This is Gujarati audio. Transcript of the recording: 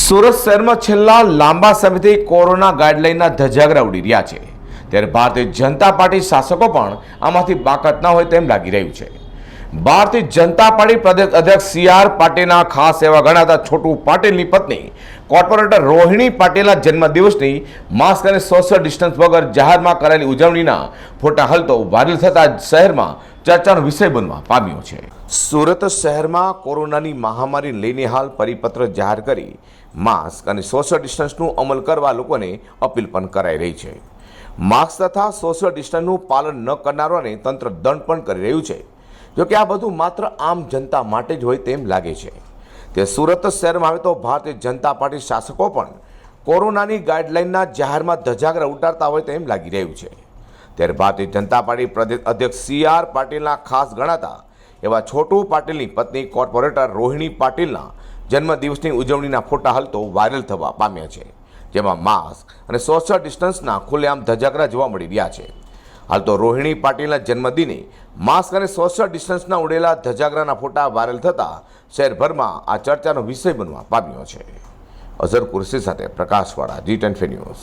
સુરત શહેરમાં છેલ્લા લાંબા સમયથી કોરોના ગાઈડલાઈનના ધજાગરા ઉડી રહ્યા છે. ત્યારે ભારતીય જનતા પાર્ટી શાસકો પણ આમાંથી બાકાત ન હોય તેમ લાગી રહ્યું છે. ભારતીય જનતા પાર્ટી પ્રદેશ અધ્યક્ષ સી આર પાટીલના ખાસ એવા ગણાતા છોટુ પાટીલની પત્ની, કોર્પોરેટર રોહિણી પાટીલના જન્મદિવસની માસ્ક અને સોશિયલ ડિસ્ટન્સ વગર જાહેરમાં કરાયેલી ઉજવણીના ફોટા હલતો વાયરલ થતા શહેરમાં ચર્ચાનો વિષય બનવા પામ્યો છે. સુરત શહેરમાં કોરોનાની મહામારી લઈને હાલ પરિપત્ર જાહેર કરી માસ્ક અને સોશિયલ ડિસ્ટન્સનું અમલ કરવા લોકોને અપીલ પણ કરાઈ રહી છે. માસ્ક તથા સોશિયલ ડિસ્ટન્સનું પાલન ન કરનારોને તંત્ર દંડ પણ કરી રહ્યું છે. જોકે આ બધું માત્ર આમ જનતા માટે જ હોય તેમ લાગે છે. તે સુરત શહેરમાં આવે તો ભારતીય જનતા પાર્ટી શાસકો પણ કોરોનાની ગાઈડલાઇનના જાહેરમાં ધજાગરા ઉતારતા હોય તેમ લાગી રહ્યું છે. ત્યારે ભારતીય જનતા પાર્ટી પ્રદેશ અધ્યક્ષ સી આર પાટીલના ખાસ ગણાતા એવા છોટુ પાટીલની પત્ની કોર્પોરેટર રોહિણી પાટીલના જન્મદિવસની ઉજવણીના ફોટા હાલ તો વાયરલ થવા પામ્યા છે. જેમાં માસ્ક અને સોશિયલ ડિસ્ટન્સના ખુલ્લેઆમ ધજાગરા જોવા મળી રહ્યા છે. હાલ તો રોહિણી પાટીલના જન્મદિને માસ્ક અને સોશિયલ ડિસ્ટન્સના ઉડેલા ધજાગરાના ફોટા વાયરલ થતા શહેરભરમાં આ ચર્ચાનો વિષય બનવા પામ્યો છે. અઝર કુરશી સાથે પ્રકાશવાળા જી ટેન ન્યૂઝ.